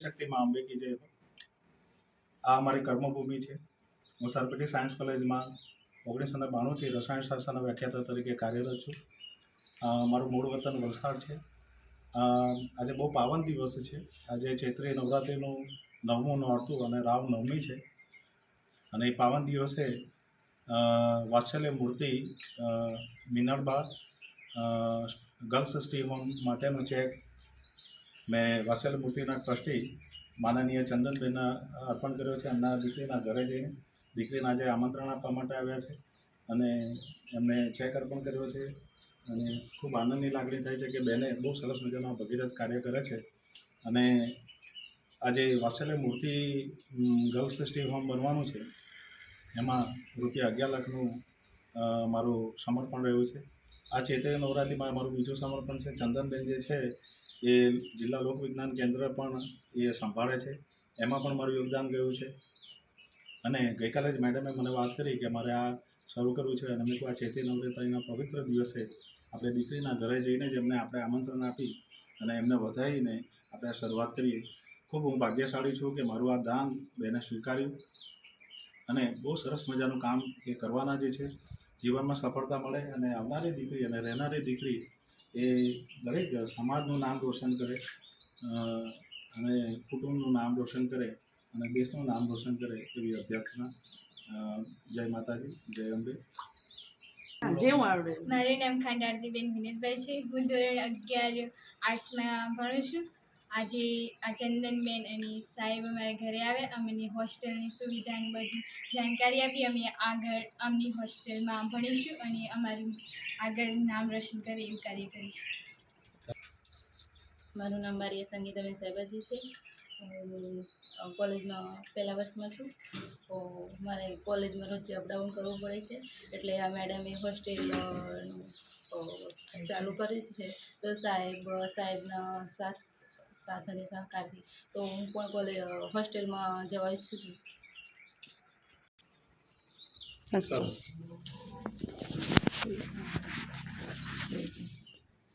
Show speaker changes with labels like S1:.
S1: શક્તિમાં અંબે કી જય. આ અમારી કર્મભૂમિ છે. હું સરપટી સાયન્સ કોલેજમાં ઓગણીસો ને બાણુંથી રસાયણ શાસ્ત્રના વ્યાખ્યાતા તરીકે કાર્યરત છું. મારું મૂળ વતન વલસાડ છે. આજે બહુ પાવન દિવસ છે. આજે ચૈત્રી નવરાત્રિનું નવમું નોરતું અને રામ નવમી છે. અને એ પાવન દિવસે વાત્સલ્ય મૂર્તિ મિનળબા ગર્લ્સ સ્ટી હોમ માટેનો ચેક મેં વાત્સલ્ય મૂર્તિના ટ્રસ્ટી માનનીય ચંદનબેનને અર્પણ કર્યો છે. એમના દીકરીના ઘરે જઈને દીકરીને આજે આમંત્રણ આપવા માટે આવ્યા છે અને એમને ચેક અર્પણ કર્યો છે અને ખૂબ આનંદની લાગણી થાય છે કે બેને બહુ સરસ મજાના ભગીરથ કાર્ય કરે છે. અને આજે વાસલ્ય મૂર્તિ ગર્લ્સ સ્ટી હોમ બનવાનું છે. એમાં રૂપિયા અગિયાર લાખનું મારું સમર્પણ રહ્યું છે. આ ચૈત્રી નવરાત્રિમાં મારું બીજું સમર્પણ છે. ચંદનબેન જે છે એ જિલ્લા લોકવિજ્ઞાન કેન્દ્ર પણ એ સંભાળે છે. એમાં પણ મારું યોગદાન ગયું છે. અને ગઈકાલે જ મેડમે મને વાત કરી કે મારે આ શરૂ કરવું છે અને મેં આ ચેતી નવરાત્રિના પવિત્ર દિવસે આપણે દીકરીના ઘરે જઈને જ એમને આપણે આમંત્રણ આપી અને એમને વધાવીને આપણે શરૂઆત કરીએ. ખૂબ હું ભાગ્યશાળી છું કે મારું આ દાન બેને સ્વીકાર્યું અને બહુ સરસ મજાનું કામ એ કરવાના જે છે. જીવનમાં સફળતા મળે અને આવનારી દીકરી અને રહેનારી દીકરી એ દરેક સમાજનું નામ રોશન કરે અને કુટુંબનું નામ રોશન કરે અને દેશનું નામ રોશન કરે એવી અભ્યર્થના જય માતાજી જય અંબે.
S2: મારું નામ ખાંડારતીબેન વિનોદભાઈ છે. હું ધોરણ અગિયાર આર્ટ્સમાં ભણું છું. આજે આ ચંદનબેન અને સાહેબ અમારા ઘરે આવ્યા અમને હોસ્ટેલની સુવિધાની બધી જાણકારી આપી અમે આગળ અમની હોસ્ટેલમાં ભણીશું અને અમારું આગળ નામ રોશન કરે એવું કાર્ય કરીશ.
S3: મારું નામ મારી સંગીતાબેન સાહેબાજી છે. હું કોલેજમાં પહેલા વર્ષમાં છું. તો મારે કોલેજમાં રોજ અપડાઉન કરવું પડે છે. એટલે આ મેડમે હોસ્ટેલ ચાલુ કર્યું છે. તો સાહેબ, સાહેબના સાથ સાથ અને સહકારથી તો હું પણ કોલેજ હોસ્ટેલમાં જવા ઈચ્છું છું.